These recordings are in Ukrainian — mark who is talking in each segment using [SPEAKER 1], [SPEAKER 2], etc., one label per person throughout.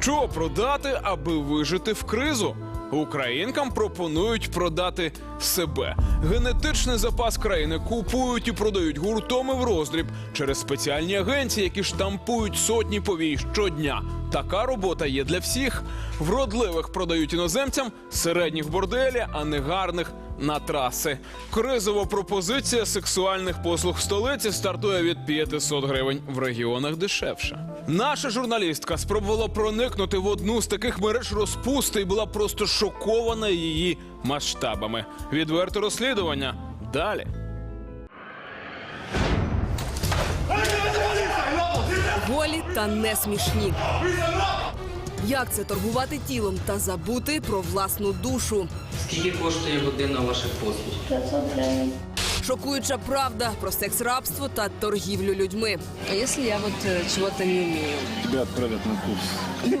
[SPEAKER 1] Що продати, аби вижити в кризу? Українкам пропонують продати себе. Генетичний запас країни купують і продають гуртом і в роздріб через спеціальні агенції, які штампують сотні повій щодня. Така робота є для всіх. Вродливих продають іноземцям, середніх борделі, а негарних на траси. Кризова пропозиція сексуальних послуг в столиці стартує від 500 гривень в регіонах дешевше. Наша журналістка спробувала проникнути в одну з таких мереж розпусти і була просто шокована її масштабами. Відверте розслідування далі.
[SPEAKER 2] Голі та не смішні. Як це торгувати тілом та забути про власну душу?
[SPEAKER 3] Скільки коштує година ваших послуг?
[SPEAKER 4] 500 гривен.
[SPEAKER 2] Шокуюча правда про секс-рабство та торгівлю людьми. А якщо я от е, чого-то не вмію?
[SPEAKER 5] Тебя отправят на курс.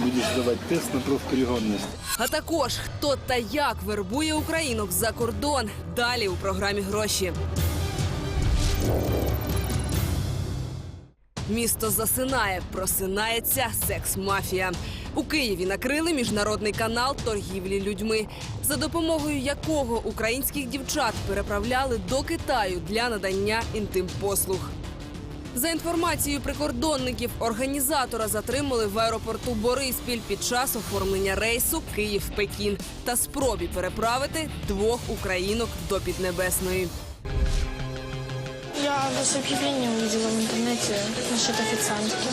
[SPEAKER 5] Будешь сдавать тест на профпригодность.
[SPEAKER 2] А також хто та як вербує українок за кордон. Далі у програмі гроші. Місто засинає, просинається секс-мафія. У Києві накрили міжнародний канал торгівлі людьми, за допомогою якого українських дівчат переправляли до Китаю для надання інтим-послуг. За інформацією прикордонників, організатора затримали в аеропорту Бориспіль під час оформлення рейсу Київ-Пекін та спробі переправити двох українок до Піднебесної.
[SPEAKER 4] Я вас об'явлення увидела в інтернеті насчет офіціантки.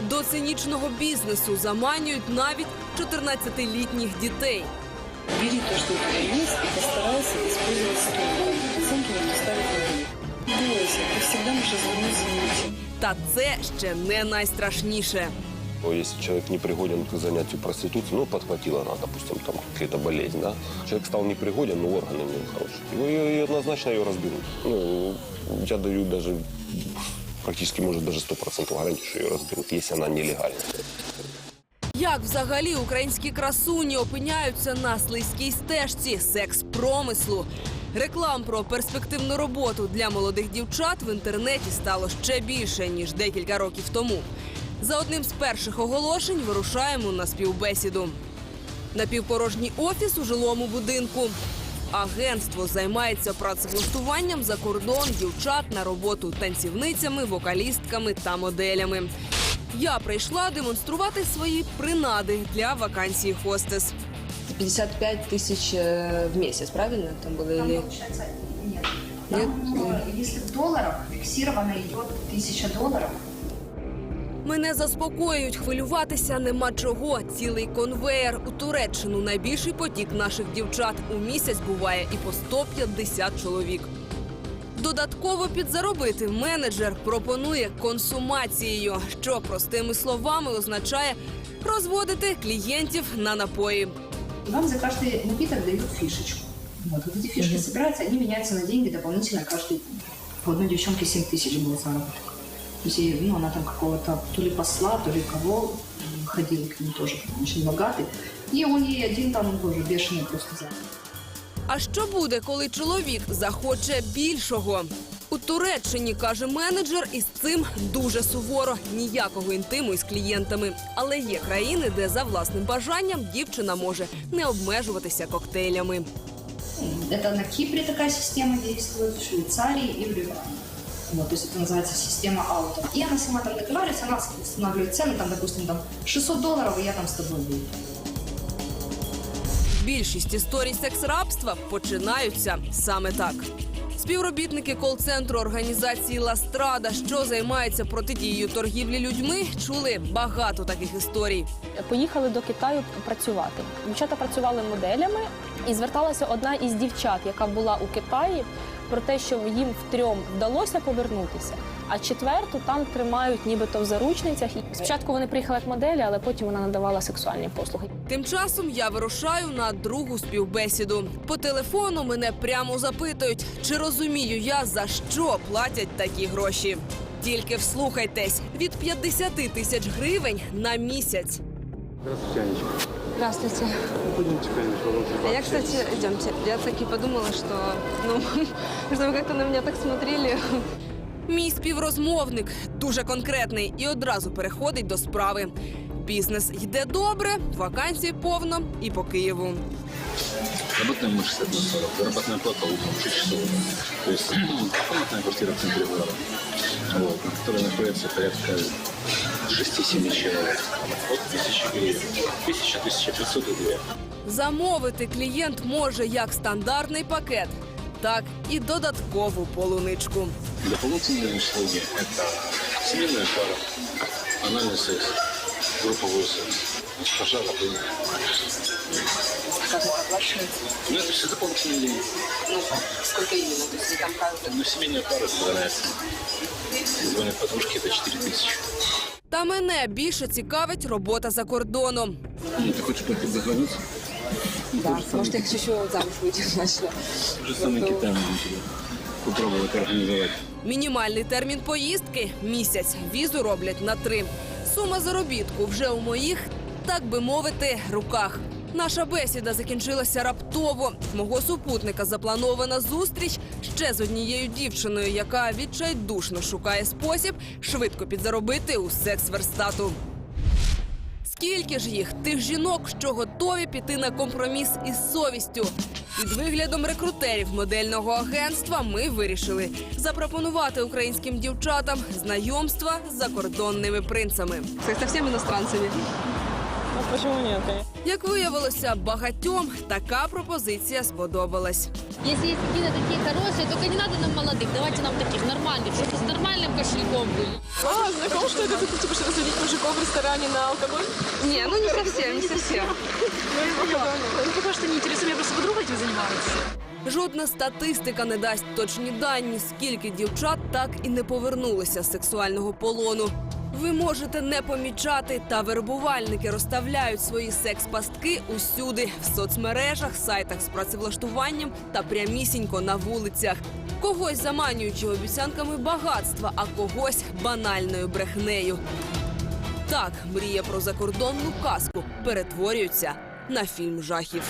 [SPEAKER 2] До цинічного бізнесу заманюють навіть 14-літніх дітей.
[SPEAKER 6] Бери то, що у тебя есть, и постарайся використовувати строго. Оценки не Не бойся, ти завжди можеш звернути.
[SPEAKER 2] Та це ще не найстрашніше.
[SPEAKER 7] Если человек не пригоден к занятию проституцией, ну, подхватила она, допустим, там какая-то болезнь, да, человек стал непригоден, но органы у хорошие, ну, и, и однозначно ее разберут. Ну, я даю даже практически, может, даже 100% гарантию, что ее разберут, если она нелегальна.
[SPEAKER 2] Як взагалі українські красуні опиняються на слизькій стежці секс-промислу? Реклам про перспективну роботу для молодих дівчат в інтернеті стало ще більше ніж декілька років тому. За одним з перших оголошень вирушаємо на співбесіду. Напівпорожній офіс у жилому будинку. Агентство займається працевлаштуванням за кордон дівчат на роботу танцівницями, вокалістками та моделями. Я прийшла демонструвати свої принади для вакансії хостес.
[SPEAKER 8] 55 тысяч э, в месяц, правильно? Там было или...
[SPEAKER 9] Получается, нет.
[SPEAKER 8] Нет?
[SPEAKER 9] Там, э, если в долларах, фиксированно идет тысяча долларов.
[SPEAKER 2] Мене заспокоюють, хвилюватися нема чого. Цілий конвеєр у Туреччину. Найбільший потік наших дівчат у місяць буває і по 150 чоловік. Додатково підзаробити менеджер пропонує консумацією, що простими словами означає розводити клієнтів на напої.
[SPEAKER 9] Вам за каждый напиток дают фишечку. Вот, вот эти фишки собираются, они меняются на деньги дополнительно каждый день. У одной девчонки 7 тысяч был заработок. То есть, ей, ну, она там какого-то то ли посла, то ли кого м, ходила к ним тоже, очень богатый. И он ей один там тоже бешеный просто заработок.
[SPEAKER 2] А що буде, коли чоловік захоче більшого? У Туреччині каже менеджер, із цим дуже суворо ніякого інтиму із клієнтами. Але є країни, де за власним бажанням дівчина може не обмежуватися коктейлями.
[SPEAKER 9] Это на Кипре такая система действует, в Швейцарии и в Ливане. Вот, то есть это называется система ауто. И она сама там договаривается, она устанавливает цены, там, допустим, там 600 долларов, и я там с тобой буду.
[SPEAKER 2] Більшість історій секс-рабства починаються саме так. Співробітники кол-центру організації Ластрада, що займається протидією торгівлі людьми, чули багато таких історій.
[SPEAKER 10] поїхали до Китаю працювати. Дівчата працювали моделями, і зверталася одна із дівчат, яка була у Китаї, про те, що їм втрьом вдалося повернутися, а четверту там тримають нібито в заручницях. Спочатку вони приїхали як моделі, але потім вона надавала сексуальні послуги.
[SPEAKER 2] Тим часом я вирушаю на другу співбесіду. По телефону мене прямо запитують, чи розумію я за що платять такі гроші. Тільки вслухайтесь від 50 тисяч гривень на місяць.
[SPEAKER 5] Здравствуйте, Анечка.
[SPEAKER 2] Здравствуйте.
[SPEAKER 5] Пойдемте, конечно,
[SPEAKER 2] А я, кстати, идемте. Я таки подумала, что, ну, что вы как-то на меня так смотрели. Мій співрозмовник дуже конкретний і одразу переходить до справи. Бізнес йде добре, вакансій повно і по Києву.
[SPEAKER 5] Работаем мы 60 на 40. Заработная плата утром 6 часов. То есть комнатная квартира в центре города, вот, на которой находится порядка 6-7 человек. От 1000 гривен. 1000-1500 гривен.
[SPEAKER 2] Замовити клієнт може як стандартний пакет, так і додаткову полуничку.
[SPEAKER 5] Дополнительные услуги – это семейная пара, анальный секс, групповой секс, госпожа рабыня.
[SPEAKER 8] Как это оплачивается?
[SPEAKER 5] Ну, это все дополнительные деньги.
[SPEAKER 8] Ну, сколько именно? То есть там каждый...
[SPEAKER 5] Ну, семейная пара собирается. Звонят подружки, это 4 тысячи.
[SPEAKER 2] Та мене більше цікавить робота за кордоном.
[SPEAKER 5] Ну, хочеш хочешь поехать за
[SPEAKER 8] границю? Так, може, якщо що замуж выйти начала.
[SPEAKER 5] То же Китай тебе попробовать.
[SPEAKER 2] Мінімальний термін поїздки місяць. Візу роблять на три. Сума заробітку вже у моїх, так би мовити, руках. Наша бесіда закінчилася раптово. Мого супутника запланована зустріч ще з однією дівчиною, яка відчайдушно шукає спосіб швидко підзаробити у секс-верстату. Скільки ж їх тих жінок, що готові піти на компроміс із совістю? Під виглядом рекрутерів модельного агентства ми вирішили запропонувати українським дівчатам знайомства з закордонними принцами. Це всіми іностранцями.
[SPEAKER 10] Ну, почему нет?
[SPEAKER 2] Як виявилося, багатьом така пропозиція сподобалась.
[SPEAKER 11] Если есть какие-то такие хорошие, только не надо нам молодых, давайте нам таких нормальных, чтобы с нормальным кошельком были.
[SPEAKER 10] А, знакомо, что это ты типа что разводить мужиков в ресторане на алкоголь?
[SPEAKER 2] Ні, ну не совсем, не совсем.
[SPEAKER 10] Ну, пока что не интересно, я просто подруга этим занимается.
[SPEAKER 2] Жодна статистика не дасть точні дані, скільки дівчат так і не повернулися з сексуального полону. Ви можете не помічати, та вербувальники розставляють свої секс-пастки усюди в соцмережах, сайтах з працевлаштуванням та прямісінько на вулицях. Когось заманюючи обіцянками багатства, а когось банальною брехнею. Так, мрія про закордонну казку перетворюється на фільм жахів.